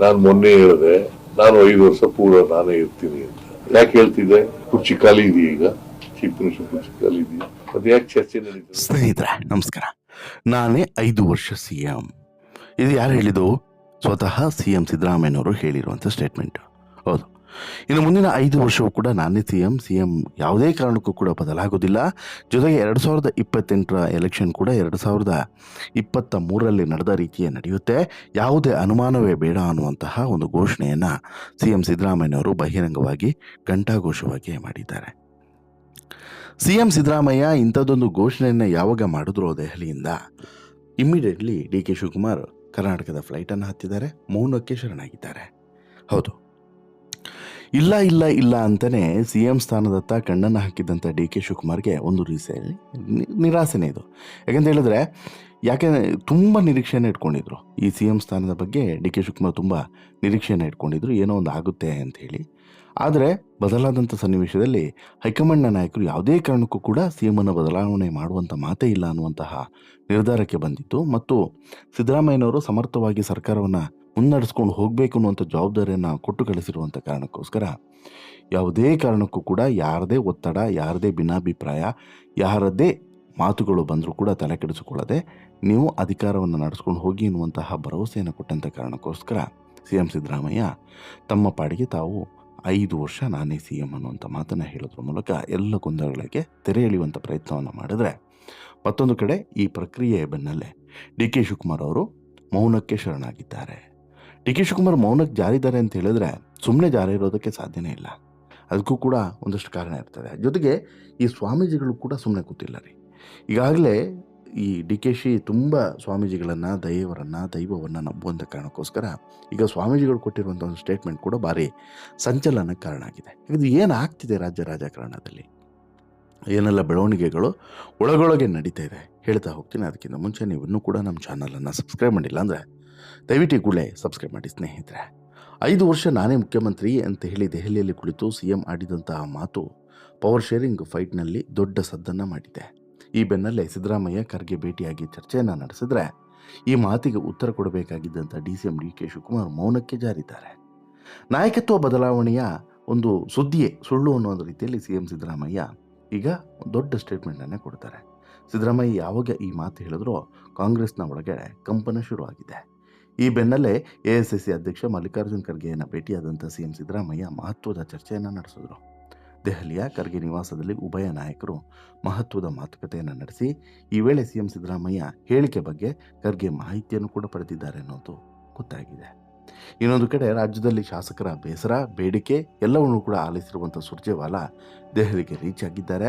ನಾನು ಮೊನ್ನೆ ಹೇಳಿದೆ, ನಾನು ಐದು ವರ್ಷ ಪೂರ್ವ ನಾನೇ ಇರ್ತೀನಿ ಅಂತ. ಯಾಕೆ ಹೇಳ್ತಿದ್ದೆ? ಕುರ್ಚಿ ಖಾಲಿ ಇದೆಯಾ ಈಗ? ಚೀಫ್ ಮಿನಿಸ್ಟರ್ ಕುರ್ಚಿ ಖಾಲಿ ಇದೆಯಾ? ಅದು ಯಾಕೆ ಚರ್ಚೆ ನಡೀತದೆ? ಸ್ನೇಹಿತರ, ನಮಸ್ಕಾರ. ನಾನೇ ಐದು ವರ್ಷ ಸಿ ಎಂ ಇದು ಯಾರು ಹೇಳಿದ್ದು? ಸ್ವತಃ ಸಿ ಎಂ ಸಿದ್ದರಾಮಯ್ಯನವರು ಹೇಳಿರುವಂಥ ಸ್ಟೇಟ್ಮೆಂಟ್ ಹೌದು. ಇನ್ನು ಮುಂದಿನ ಐದು ವರ್ಷವೂ ಕೂಡ ನಾನೇ ಸಿ ಎಂ ಸಿ ಎಂ ಯಾವುದೇ ಕಾರಣಕ್ಕೂ ಕೂಡ ಬದಲಾಗೋದಿಲ್ಲ. ಜೊತೆಗೆ ಎರಡು ಸಾವಿರದ ಇಪ್ಪತ್ತೆಂಟರ ಎಲೆಕ್ಷನ್ ಕೂಡ ಎರಡು ಸಾವಿರದ ಇಪ್ಪತ್ತ ಮೂರರಲ್ಲಿ ನಡೆದ ರೀತಿಯೇ ನಡೆಯುತ್ತೆ. ಯಾವುದೇ ಅನುಮಾನವೇ ಬೇಡ ಅನ್ನುವಂತಹ ಒಂದು ಘೋಷಣೆಯನ್ನು ಸಿ ಎಂ ಸಿದ್ದರಾಮಯ್ಯನವರು ಬಹಿರಂಗವಾಗಿ ಘಂಟಾಘೋಷವಾಗಿ ಮಾಡಿದ್ದಾರೆ. ಸಿ ಎಂ ಸಿದ್ದರಾಮಯ್ಯ ಇಂಥದ್ದೊಂದು ಘೋಷಣೆಯನ್ನು ಯಾವಾಗ ಮಾಡಿದ್ರು ದೆಹಲಿಯಿಂದ? ಇಮ್ಮಿಡಿಯೇಟ್ಲಿ ಡಿ ಕೆ ಶಿವಕುಮಾರ್ ಕರ್ನಾಟಕದ ಫ್ಲೈಟನ್ನು ಹತ್ತಿದ್ದಾರೆ. ಮೌನಕ್ಕೆ ಶರಣಾಗಿದ್ದಾರೆ. ಹೌದು. ಇಲ್ಲ ಇಲ್ಲ ಇಲ್ಲ ಅಂತಲೇ ಸಿ ಎಂ ಸ್ಥಾನದತ್ತ ಕಣ್ಣನ್ನು ಹಾಕಿದ್ದಂಥ ಡಿ ಕೆ ಶಿವಕುಮಾರ್ಗೆ ಒಂದು ರೀಸೆ ನಿರಾಸೆನೆ ಇದು. ಯಾಕಂತ ಹೇಳಿದ್ರೆ ಯಾಕೆ ತುಂಬ ನಿರೀಕ್ಷೆಯನ್ನು ಇಟ್ಕೊಂಡಿದ್ರು. ಈ ಸಿ ಎಂ ಸ್ಥಾನದ ಬಗ್ಗೆ ಡಿ ಕೆ ಶಿವಕುಮಾರ್ ತುಂಬ ನಿರೀಕ್ಷೆಯನ್ನು ಇಟ್ಕೊಂಡಿದ್ರು, ಏನೋ ಒಂದು ಆಗುತ್ತೆ ಅಂತ ಹೇಳಿ. ಆದರೆ ಬದಲಾದಂಥ ಸನ್ನಿವೇಶದಲ್ಲಿ ಹೈಕಮಾಂಡ್ನ ನಾಯಕರು ಯಾವುದೇ ಕಾರಣಕ್ಕೂ ಕೂಡ ಸಿ ಎಮ್ಮನ್ನು ಬದಲಾವಣೆ ಮಾಡುವಂಥ ಮಾತೇ ಇಲ್ಲ ಅನ್ನುವಂತಹ ನಿರ್ಧಾರಕ್ಕೆ ಬಂದಿತ್ತು. ಮತ್ತು ಸಿದ್ದರಾಮಯ್ಯನವರು ಸಮರ್ಥವಾಗಿ ಸರ್ಕಾರವನ್ನು ಮುನ್ನಡೆಸ್ಕೊಂಡು ಹೋಗಬೇಕು ಅನ್ನುವಂಥ ಜವಾಬ್ದಾರಿಯನ್ನು ಕೊಟ್ಟು ಕಳಿಸಿರುವಂಥ ಕಾರಣಕ್ಕೋಸ್ಕರ ಯಾವುದೇ ಕಾರಣಕ್ಕೂ ಕೂಡ ಯಾರದೇ ಒತ್ತಡ, ಯಾರದೇ ಭಿನ್ನಾಭಿಪ್ರಾಯ, ಯಾರದೇ ಮಾತುಗಳು ಬಂದರೂ ಕೂಡ ತಲೆ ಕೆಡಿಸಿಕೊಳ್ಳದೆ ನೀವು ಅಧಿಕಾರವನ್ನು ನಡೆಸ್ಕೊಂಡು ಹೋಗಿ ಎನ್ನುವಂತಹ ಭರವಸೆಯನ್ನು ಕೊಟ್ಟಂಥ ಕಾರಣಕ್ಕೋಸ್ಕರ ಸಿ ಎಂ ಸಿದ್ದರಾಮಯ್ಯ ತಮ್ಮ ಪಾಡಿಗೆ ತಾವು ಐದು ವರ್ಷ ನಾನೇ ಸಿ ಎಂ ಅನ್ನುವಂಥ ಮಾತನ್ನು ಹೇಳೋದ್ರ ಮೂಲಕ ಎಲ್ಲ ಗೊಂದಲಗಳಿಗೆ ತೆರೆ ಎಳೆಯುವಂಥ ಪ್ರಯತ್ನವನ್ನು ಮಾಡಿದರೆ ಮತ್ತೊಂದು ಕಡೆ ಈ ಪ್ರಕ್ರಿಯೆಯ ಬೆನ್ನಲ್ಲೇ ಡಿ ಕೆ ಶಿವಕುಮಾರ್ ಅವರು ಮೌನಕ್ಕೆ ಶರಣಾಗಿದ್ದಾರೆ. ಡಿ ಕೆ ಶಿವಕುಮಾರ್ ಮೌನಕ್ಕೆ ಜಾರಿದ್ದಾರೆ ಅಂತ ಹೇಳಿದ್ರೆ ಸುಮ್ಮನೆ ಜಾರಿ ಇರೋದಕ್ಕೆ ಸಾಧ್ಯನೇ ಇಲ್ಲ. ಅದಕ್ಕೂ ಕೂಡ ಒಂದಷ್ಟು ಕಾರಣ ಇರ್ತದೆ. ಜೊತೆಗೆ ಈ ಸ್ವಾಮೀಜಿಗಳು ಕೂಡ ಸುಮ್ಮನೆ ಕೂತಿಲ್ಲ ರೀ. ಈಗಾಗಲೇ ಈ ಡಿ ಕೆ ಶಿ ತುಂಬ ಸ್ವಾಮೀಜಿಗಳನ್ನು, ದೈವರನ್ನು, ದೈವವನ್ನು ನಂಬುವಂಥ ಕಾರಣಕ್ಕೋಸ್ಕರ ಈಗ ಸ್ವಾಮೀಜಿಗಳು ಕೊಟ್ಟಿರುವಂಥ ಒಂದು ಸ್ಟೇಟ್ಮೆಂಟ್ ಕೂಡ ಭಾರಿ ಸಂಚಲನಕ್ಕೆ ಕಾರಣ ಆಗಿದೆ. ಇದು ಏನಾಗ್ತಿದೆ ರಾಜ್ಯ ರಾಜಕಾರಣದಲ್ಲಿ? ಏನೆಲ್ಲ ಬೆಳವಣಿಗೆಗಳು ಒಳಗೊಳಗೆ ನಡೀತಾ ಇದೆ ಹೇಳ್ತಾ ಹೋಗ್ತೀನಿ. ಅದಕ್ಕಿಂತ ಮುಂಚೆ ನೀವು ಇನ್ನೂ ಕೂಡ ನಮ್ಮ ಚಾನಲನ್ನು ಸಬ್ಸ್ಕ್ರೈಬ್ ಮಾಡಿಲ್ಲ ಅಂದರೆ ದಯವಿಟ್ಟು ಕೂಡಲೇ ಸಬ್ಸ್ಕ್ರೈಬ್ ಮಾಡಿ ಸ್ನೇಹಿತರೆ. ಐದು ವರ್ಷ ನಾನೇ ಮುಖ್ಯಮಂತ್ರಿ ಅಂತ ಹೇಳಿ ದೆಹಲಿಯಲ್ಲಿ ಕುಳಿತು ಸಿ ಎಂ ಆಡಿದಂತಹ ಮಾತು ಪವರ್ ಶೇರಿಂಗ್ ಫೈಟ್ನಲ್ಲಿ ದೊಡ್ಡ ಸದ್ದನ್ನು ಮಾಡಿದೆ. ಈ ಬೆನ್ನಲ್ಲೇ ಸಿದ್ದರಾಮಯ್ಯ ಖರ್ಗೆ ಭೇಟಿಯಾಗಿ ಚರ್ಚೆಯನ್ನು ನಡೆಸಿದ್ರೆ ಈ ಮಾತಿಗೆ ಉತ್ತರ ಕೊಡಬೇಕಾಗಿದ್ದಂಥ D C M D K Shivakumar ಮೌನಕ್ಕೆ ಜಾರಿದ್ದಾರೆ. ನಾಯಕತ್ವ ಬದಲಾವಣೆಯ ಒಂದು ಸುದ್ದಿಯೇ ಸುಳ್ಳು ಅನ್ನೋ ರೀತಿಯಲ್ಲಿ ಸಿ ಎಂ ಸಿದ್ದರಾಮಯ್ಯ ಈಗ ದೊಡ್ಡ ಸ್ಟೇಟ್ಮೆಂಟನ್ನೇ ಕೊಡ್ತಾರೆ. ಸಿದ್ದರಾಮಯ್ಯ ಯಾವಾಗ ಈ ಮಾತು ಹೇಳಿದ್ರೋ ಕಾಂಗ್ರೆಸ್ನ ಒಳಗಡೆ ಕಂಪನ ಶುರುವಾಗಿದೆ. ಈ ಬೆನ್ನಲ್ಲೇ ಎ ಎಸ್ ಎಸ್ ಸಿ ಅಧ್ಯಕ್ಷ ಮಲ್ಲಿಕಾರ್ಜುನ್ ಖರ್ಗೆಯನ್ನು ಭೇಟಿಯಾದಂಥ ಸಿ ಎಂ ಸಿದ್ದರಾಮಯ್ಯ ಮಹತ್ವದ ಚರ್ಚೆಯನ್ನು ನಡೆಸಿದರು. ದೆಹಲಿಯ ಖರ್ಗೆ ನಿವಾಸದಲ್ಲಿ ಉಭಯ ನಾಯಕರು ಮಹತ್ವದ ಮಾತುಕತೆಯನ್ನು ನಡೆಸಿ, ಈ ವೇಳೆ ಸಿ ಎಂ ಸಿದ್ದರಾಮಯ್ಯ ಹೇಳಿಕೆ ಬಗ್ಗೆ ಖರ್ಗೆ ಮಾಹಿತಿಯನ್ನು ಕೂಡ ಪಡೆದಿದ್ದಾರೆ ಅನ್ನೋದು ಗೊತ್ತಾಗಿದೆ. ಇನ್ನೊಂದು ಕಡೆ ರಾಜ್ಯದಲ್ಲಿ ಶಾಸಕರ ಬೇಸರ, ಬೇಡಿಕೆ ಎಲ್ಲವನ್ನೂ ಕೂಡ ಆಲಿಸಿರುವಂಥ ಸುರ್ಜೇವಾಲಾ ದೆಹಲಿಗೆ ರೀಚ್ ಆಗಿದ್ದಾರೆ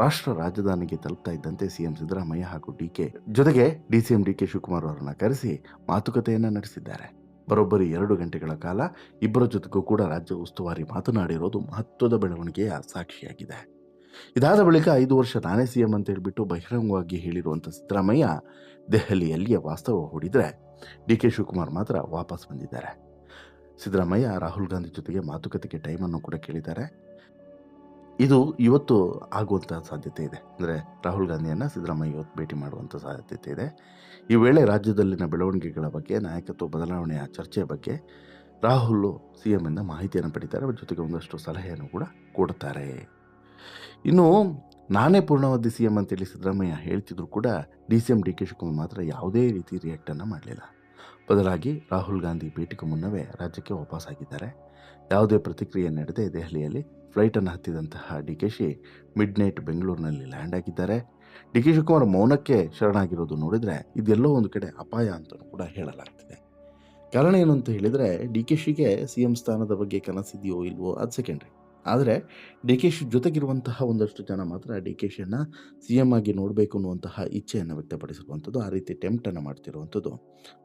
ರಾಷ್ಟ್ರ ರಾಜಧಾನಿಗೆ ತಲುಪ್ತಾ ಇದ್ದಂತೆ ಸಿಎಂ ಸಿದ್ದರಾಮಯ್ಯ ಹಾಗೂ ಡಿ ಕೆ ಜೊತೆಗೆ D C M D K Shivakumar ಅವರನ್ನು ಕರೆಸಿ ಮಾತುಕತೆಯನ್ನು ನಡೆಸಿದ್ದಾರೆ. ಬರೋಬ್ಬರಿ ಎರಡು ಗಂಟೆಗಳ ಕಾಲ ಇಬ್ಬರ ಜೊತೆಗೂ ಕೂಡ ರಾಜ್ಯ ಉಸ್ತುವಾರಿ ಮಾತನಾಡಿರೋದು ಮಹತ್ವದ ಬೆಳವಣಿಗೆಯ ಸಾಕ್ಷಿಯಾಗಿದೆ. ಇದಾದ ಬಳಿಕ ಐದು ವರ್ಷ ನಾನೇ ಸಿಎಂ ಅಂತ ಹೇಳಿಬಿಟ್ಟು ಬಹಿರಂಗವಾಗಿ ಹೇಳಿರುವಂಥ ಸಿದ್ದರಾಮಯ್ಯ ದೆಹಲಿಯಲ್ಲಿಯೇ ವಾಸ್ತವ ಹೂಡಿದರೆ ಡಿ ಕೆ ಶಿವಕುಮಾರ್ ಮಾತ್ರ ವಾಪಸ್ ಬಂದಿದ್ದಾರೆ. ಸಿದ್ದರಾಮಯ್ಯ ರಾಹುಲ್ ಗಾಂಧಿ ಜೊತೆಗೆ ಮಾತುಕತೆಗೆ ಟೈಮನ್ನು ಕೂಡ ಕೇಳಿದ್ದಾರೆ. ಇದು ಇವತ್ತು ಆಗುವಂಥ ಸಾಧ್ಯತೆ ಇದೆ. ಅಂದರೆ ರಾಹುಲ್ ಗಾಂಧಿಯನ್ನು ಸಿದ್ದರಾಮಯ್ಯ ಇವತ್ತು ಭೇಟಿ ಮಾಡುವಂಥ ಸಾಧ್ಯತೆ ಇದೆ. ಈ ವೇಳೆ ರಾಜ್ಯದಲ್ಲಿನ ಬೆಳವಣಿಗೆಗಳ ಬಗ್ಗೆ, ನಾಯಕತ್ವ ಬದಲಾವಣೆಯ ಚರ್ಚೆಯ ಬಗ್ಗೆ ರಾಹುಲ್ ಸಿ ಎಮ್ಮಿಂದ ಮಾಹಿತಿಯನ್ನು ಪಡಿತಾರೆ. ಜೊತೆಗೆ ಒಂದಷ್ಟು ಸಲಹೆಯನ್ನು ಕೂಡ ಕೊಡ್ತಾರೆ. ಇನ್ನು ನಾನೇ ಪೂರ್ಣಾವಧಿ ಸಿ ಎಂ ಅಂತೇಳಿ ಸಿದ್ದರಾಮಯ್ಯ ಹೇಳ್ತಿದ್ರು ಕೂಡ D C M D K Shivakumar ಮಾತ್ರ ಯಾವುದೇ ರೀತಿ ರಿಯಾಕ್ಟನ್ನು ಮಾಡಲಿಲ್ಲ. ಬದಲಾಗಿ ರಾಹುಲ್ ಗಾಂಧಿ ಭೇಟಿಗೂ ಮುನ್ನವೇ ರಾಜ್ಯಕ್ಕೆ ವಾಪಸ್ಸಾಗಿದ್ದಾರೆ ಯಾವುದೇ ಪ್ರತಿಕ್ರಿಯೆ ನೀಡದೆ ದೆಹಲಿಯಲ್ಲಿ ಫ್ಲೈಟನ್ನು ಹತ್ತಿದಂತಹ D K Shi midnight ಬೆಂಗಳೂರಿನಲ್ಲಿ ಲ್ಯಾಂಡ್ ಆಗಿದ್ದಾರೆ. ಡಿ ಕೆ ಶಿವಕುಮಾರ್ ಮೌನಕ್ಕೆ ಶರಣಾಗಿರೋದು ನೋಡಿದರೆ ಇದೆಲ್ಲೋ ಒಂದು ಕಡೆ ಅಪಾಯ ಅಂತ ಕೂಡ ಹೇಳಲಾಗ್ತಿದೆ. ಕಾರಣ ಏನು ಅಂತ ಹೇಳಿದರೆ ಡಿ ಕೆ ಶಿಗೆ ಸಿ ಎಂ ಸ್ಥಾನದ ಬಗ್ಗೆ ಕನಸಿದೆಯೋ ಇಲ್ವೋ ಅದು ಸೆಕೆಂಡ್ರಿ ಆದರೆ ಡಿ ಕೆ ಶಿ ಜೊತೆಗಿರುವಂತಹ ಒಂದಷ್ಟು ಜನ ಮಾತ್ರ ಡಿ ಕೆ ಶಿಯನ್ನು ಸಿ ಎಂ ಆಗಿ ನೋಡಬೇಕು ಅನ್ನುವಂತಹ ಇಚ್ಛೆಯನ್ನು ವ್ಯಕ್ತಪಡಿಸಿರುವಂಥದ್ದು, ಆ ರೀತಿ ಟೆಂಪ್ಟನ್ನು ಮಾಡ್ತಿರುವಂಥದ್ದು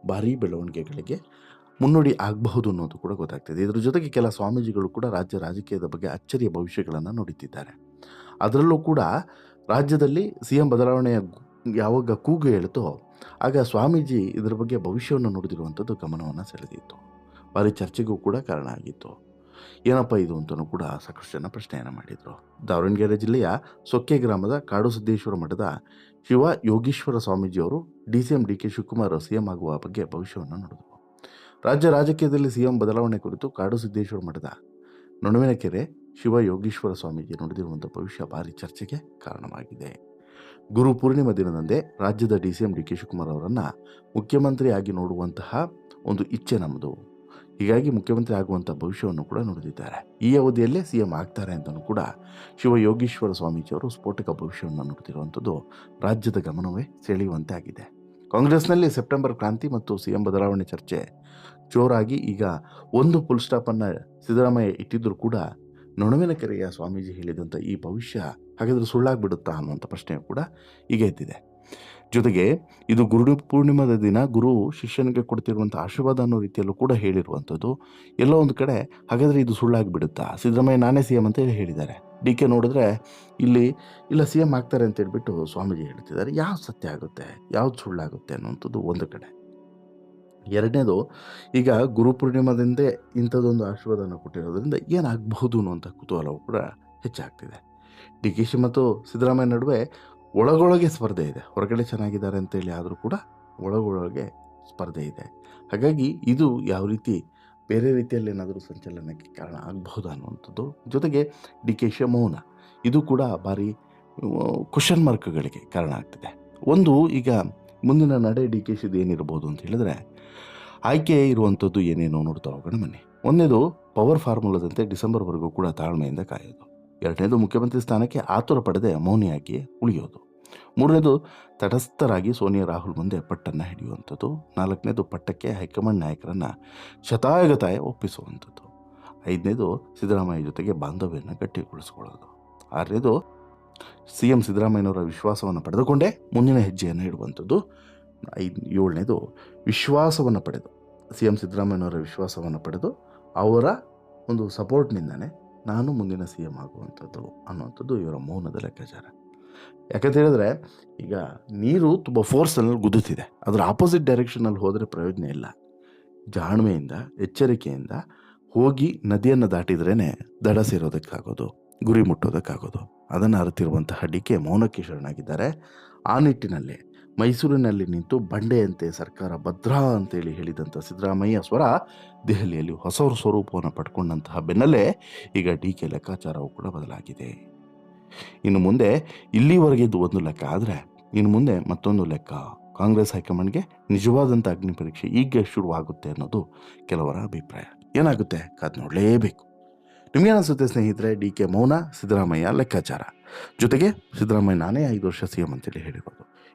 ಭಾರೀ ಬೆಳವಣಿಗೆಗಳಿಗೆ ಮುನ್ನುಡಿ ಆಗಬಹುದು ಅನ್ನೋದು ಕೂಡ ಗೊತ್ತಾಗ್ತದೆ. ಇದರ ಜೊತೆಗೆ ಕೆಲ ಸ್ವಾಮೀಜಿಗಳು ಕೂಡ ರಾಜ್ಯ ರಾಜಕೀಯದ ಬಗ್ಗೆ ಅಚ್ಚರಿಯ ಭವಿಷ್ಯಗಳನ್ನು ನೋಡುತ್ತಿದ್ದಾರೆ. ಅದರಲ್ಲೂ ಕೂಡ ರಾಜ್ಯದಲ್ಲಿ ಸಿ ಎಂ ಬದಲಾವಣೆಯ ಯಾವಾಗ ಕೂಗು ಹೇಳ್ತೋ, ಆಗ ಸ್ವಾಮೀಜಿ ಇದರ ಬಗ್ಗೆ ಭವಿಷ್ಯವನ್ನು ನೋಡಿದಿರುವಂಥದ್ದು ಗಮನವನ್ನು ಸೆಳೆದಿತ್ತು. ಭಾರಿ ಚರ್ಚೆಗೂ ಕೂಡ ಕಾರಣ ಆಗಿತ್ತು. ಏನಪ್ಪ ಇದು ಅಂತಲೂ ಕೂಡ ಸಾಕಷ್ಟು ಜನ ಪ್ರಶ್ನೆಯನ್ನು ಮಾಡಿದರು. ದಾವಣಗೆರೆ ಜಿಲ್ಲೆಯ ಸೊಕ್ಕೆ ಗ್ರಾಮದ ಕಾಡು ಸಿದ್ದೇಶ್ವರ ಮಠದ ಶಿವ ಯೋಗೀಶ್ವರ ಸ್ವಾಮೀಜಿಯವರು D C M D K Shivakumar C M ಆಗುವ ಬಗ್ಗೆ ಭವಿಷ್ಯವನ್ನು ನುಡಿದರು. ರಾಜ್ಯ ರಾಜಕೀಯದಲ್ಲಿ ಸಿಎಂ ಬದಲಾವಣೆ ಕುರಿತು ಕಾಡು ಸಿದ್ದೇಶ್ವರ ಮಠದ ನಣುವಿನಕೆರೆ ಶಿವ ಯೋಗೀಶ್ವರ ಸ್ವಾಮೀಜಿ ನೋಡಿದಿರುವಂಥ ಭವಿಷ್ಯ ಭಾರಿ ಚರ್ಚೆಗೆ ಕಾರಣವಾಗಿದೆ. ಗುರು ಪೂರ್ಣಿಮಾ ದಿನದಂದೇ ರಾಜ್ಯದ D C M D K Shivakumar ಅವರನ್ನು ಮುಖ್ಯಮಂತ್ರಿಯಾಗಿ ನೋಡುವಂತಹ ಒಂದು ಇಚ್ಛೆ ನಮ್ಮದು ಹೀಗಾಗಿ ಮುಖ್ಯಮಂತ್ರಿ ಆಗುವಂಥ ಭವಿಷ್ಯವನ್ನು ಕೂಡ ನುಡಿದಿದ್ದಾರೆ. ಈ ಅವಧಿಯಲ್ಲೇ ಸಿ ಎಂ ಆಗ್ತಾರೆ ಅಂತಲೂ ಕೂಡ ಶಿವ ಸ್ವಾಮೀಜಿಯವರು ಸ್ಫೋಟಕ ಭವಿಷ್ಯವನ್ನು ನುಡಿದಿರುವಂಥದ್ದು ರಾಜ್ಯದ ಗಮನವೇ ಸೆಳೆಯುವಂತೆ ಆಗಿದೆ. ಕಾಂಗ್ರೆಸ್ನಲ್ಲಿ ಸೆಪ್ಟೆಂಬರ್ ಕ್ರಾಂತಿ ಮತ್ತು ಸಿಎಂ ಬದಲಾವಣೆ ಚರ್ಚೆ ಜೋರಾಗಿ ಈಗ ಒಂದು ಫುಲ್ ಸ್ಟಾಪನ್ನು ಸಿದ್ದರಾಮಯ್ಯ ಇಟ್ಟಿದ್ದರೂ ಕೂಡ ನೊಣವಿನ ಕೆರೆಯ ಸ್ವಾಮೀಜಿ ಹೇಳಿದಂಥ ಈ ಭವಿಷ್ಯ ಹಾಗಾದರೆ ಸುಳ್ಳಾಗಿಬಿಡುತ್ತಾ ಅನ್ನುವಂಥ ಪ್ರಶ್ನೆಯು ಕೂಡ ಈಗ ಎದ್ದಿದೆ. ಜೊತೆಗೆ ಇದು ಗುರು ಪೂರ್ಣಿಮಾದ ದಿನ ಗುರು ಶಿಷ್ಯನಿಗೆ ಕೊಡ್ತಿರುವಂಥ ಆಶೀರ್ವಾದ ಅನ್ನೋ ರೀತಿಯಲ್ಲೂ ಕೂಡ ಹೇಳಿರುವಂಥದ್ದು. ಎಲ್ಲೋ ಒಂದು ಕಡೆ ಹಾಗಾದರೆ ಇದು ಸುಳ್ಳಾಗಿಬಿಡುತ್ತಾ? ಸಿದ್ದರಾಮಯ್ಯ ನಾನೇ ಸಿ ಎಂ ಅಂತ ಹೇಳಿ ಹೇಳಿದ್ದಾರೆ. ಡಿ ಕೆ ನೋಡಿದ್ರೆ ಇಲ್ಲಿ, ಇಲ್ಲ ಸಿ ಎಂ ಆಗ್ತಾರೆ ಅಂತ ಹೇಳಿಬಿಟ್ಟು ಸ್ವಾಮೀಜಿ ಹೇಳ್ತಿದ್ದಾರೆ. ಯಾವ್ದು ಸತ್ಯ ಆಗುತ್ತೆ? ಯಾವ್ದು ಸುಳ್ಳಾಗುತ್ತೆ ಅನ್ನುವಂಥದ್ದು ಒಂದು ಕಡೆ. ಎರಡನೇದು, ಈಗ ಗುರುಪೂರ್ಣಿಮಾದಿಂದೇ ಇಂಥದ್ದೊಂದು ಆಶೀರ್ವಾದನ ಕೊಟ್ಟಿರೋದ್ರಿಂದ ಏನಾಗಬಹುದು ಅನ್ನುವಂಥ ಕುತೂಹಲವು ಕೂಡ ಹೆಚ್ಚಾಗ್ತಿದೆ. ಡಿ ಕೆ ಶಿ ಮತ್ತು ಸಿದ್ದರಾಮಯ್ಯ ನಡುವೆ ಒಳಗೊಳಗೆ ಸ್ಪರ್ಧೆ ಇದೆ. ಹೊರಗಡೆ ಚೆನ್ನಾಗಿದ್ದಾರೆ ಅಂತೇಳಿ ಆದರೂ ಕೂಡ ಒಳಗೊಳಗೆ ಸ್ಪರ್ಧೆ ಇದೆ. ಹಾಗಾಗಿ ಇದು ಯಾವ ರೀತಿ ಬೇರೆ ರೀತಿಯಲ್ಲಿ ಏನಾದರೂ ಸಂಚಲನಕ್ಕೆ ಕಾರಣ ಆಗಬಹುದು ಅನ್ನುವಂಥದ್ದು. ಜೊತೆಗೆ ಡಿ ಕೆ ಶಿ ಮೌನ ಇದು ಕೂಡ ಭಾರಿ ಕ್ವಶನ್ ಮಾರ್ಕ್ಗಳಿಗೆ ಕಾರಣ ಆಗ್ತಿದೆ. ಒಂದು ಈಗ ಮುಂದಿನ ನಡೆ ಡಿ ಕೆ ಶಿದು ಏನಿರ್ಬೋದು ಅಂತ ಹೇಳಿದ್ರೆ, ಆಯ್ಕೆ ಇರುವಂಥದ್ದು ಏನೇನೋ ನೋಡ್ತಾ ಹೋಗೋಣ ಮನೆ ಒಂದೇದು ಪವರ್ ಫಾರ್ಮುಲಾದಂತೆ ಡಿಸೆಂಬರ್ವರೆಗೂ ಕೂಡ ತಾಳ್ಮೆಯಿಂದ ಕಾಯೋದು. ಎರಡನೇದು ಮುಖ್ಯಮಂತ್ರಿ ಸ್ಥಾನಕ್ಕೆ ಆತುರ ಪಡೆದೇ ಮೌನಿಯಾಗಿ ಉಳಿಯೋದು. ಮೂರನೇದು ತಟಸ್ಥರಾಗಿ ಸೋನಿಯಾ ರಾಹುಲ್ ಮುಂದೆ ಪಟ್ಟನ್ನು ಹಿಡಿಯುವಂಥದ್ದು. ನಾಲ್ಕನೇದು ಪಟ್ಟಕ್ಕೆ ಹೈಕಮಾಂಡ್ ನಾಯಕರನ್ನು ಶತಾಯಗತಾಯ ಒಪ್ಪಿಸುವಂಥದ್ದು. ಐದನೇದು ಸಿದ್ದರಾಮಯ್ಯ ಜೊತೆಗೆ ಬಾಂಧವ್ಯವನ್ನು ಗಟ್ಟಿಗೊಳಿಸಿಕೊಳ್ಳೋದು. ಆರನೇದು ಸಿ ಎಂ ಸಿದ್ದರಾಮಯ್ಯನವರ ವಿಶ್ವಾಸವನ್ನು ಪಡೆದುಕೊಂಡೇ ಮುಂದಿನ ಹೆಜ್ಜೆಯನ್ನು ಇಡುವಂಥದ್ದು. ಐದು, ಏಳನೇದು ವಿಶ್ವಾಸವನ್ನು ಪಡೆದು ಸಿ ಎಂ ಸಿದ್ದರಾಮಯ್ಯನವರ ವಿಶ್ವಾಸವನ್ನು ಪಡೆದು ಅವರ ಒಂದು ಸಪೋರ್ಟ್ನಿಂದನೇ ನಾನು ಮುಂದಿನ ಸಿ ಎಂ ಆಗುವಂಥದ್ದು ಅನ್ನುವಂಥದ್ದು ಇವರ ಮೌನದ ಲೆಕ್ಕಾಚಾರ. ಯಾಕಂತ ಹೇಳಿದ್ರೆ, ಈಗ ನೀರು ತುಂಬ ಫೋರ್ಸಲ್ಲಿ ಗುದ್ದುತ್ತಿದೆ. ಅದರ ಆಪೋಸಿಟ್ ಡೈರೆಕ್ಷನಲ್ಲಿ ಹೋದರೆ ಪ್ರಯೋಜನ ಇಲ್ಲ. ಜಾಣ್ಮೆಯಿಂದ, ಎಚ್ಚರಿಕೆಯಿಂದ ಹೋಗಿ ನದಿಯನ್ನು ದಾಟಿದ್ರೇ ದಡ ಸೇರೋದಕ್ಕಾಗೋದು, ಗುರಿ ಮುಟ್ಟೋದಕ್ಕಾಗೋದು. ಅದನ್ನು ಅರಿತಿರುವಂತಹ ಡಿ ಕೆ ಮೌನಕ್ಕೆ ಶರಣಾಗಿದ್ದಾರೆ. ಆ ನಿಟ್ಟಿನಲ್ಲಿ ಮೈಸೂರಿನಲ್ಲಿ ನಿಂತು ಬಂಡೆಯಂತೆ ಸರ್ಕಾರ ಭದ್ರಾ ಅಂತೇಳಿ ಹೇಳಿದಂಥ ಸಿದ್ದರಾಮಯ್ಯ ಸ್ವರ ದೆಹಲಿಯಲ್ಲಿ ಹೊಸ ಸ್ವರೂಪವನ್ನು ಪಡ್ಕೊಂಡಂತಹ ಬೆನ್ನಲ್ಲೇ ಈಗ ಡಿ ಕೆ ಲೆಕ್ಕಾಚಾರವು ಕೂಡ ಬದಲಾಗಿದೆ. ಇನ್ನು ಮುಂದೆ ಇಲ್ಲಿವರೆಗೆ ಇದು ಒಂದು ಲೆಕ್ಕ ಆದರೆ ಇನ್ನು ಮುಂದೆ ಮತ್ತೊಂದು ಲೆಕ್ಕ ಕಾಂಗ್ರೆಸ್ ಹೈಕಮಾಂಡ್ಗೆ ನಿಜವಾದಂಥ ಅಗ್ನಿ ಪರೀಕ್ಷೆ ಈಗ ಶುರುವಾಗುತ್ತೆ ಅನ್ನೋದು ಕೆಲವರ ಅಭಿಪ್ರಾಯ. ಏನಾಗುತ್ತೆ? ಕಾದ್ ನೋಡಲೇಬೇಕು. ನಿಮಗೇನಿಸುತ್ತೆ ಸ್ನೇಹಿತರೆ, ಡಿ ಕೆ ಮೌನ, ಸಿದ್ದರಾಮಯ್ಯ ಲೆಕ್ಕಾಚಾರ. ಜೊತೆಗೆ ಸಿದ್ದರಾಮಯ್ಯ ನಾನೇ ಐದು ವರ್ಷ ಸಿ ಎಂ ಅಂತೇಳಿ ಹೇಳಿರೋದು.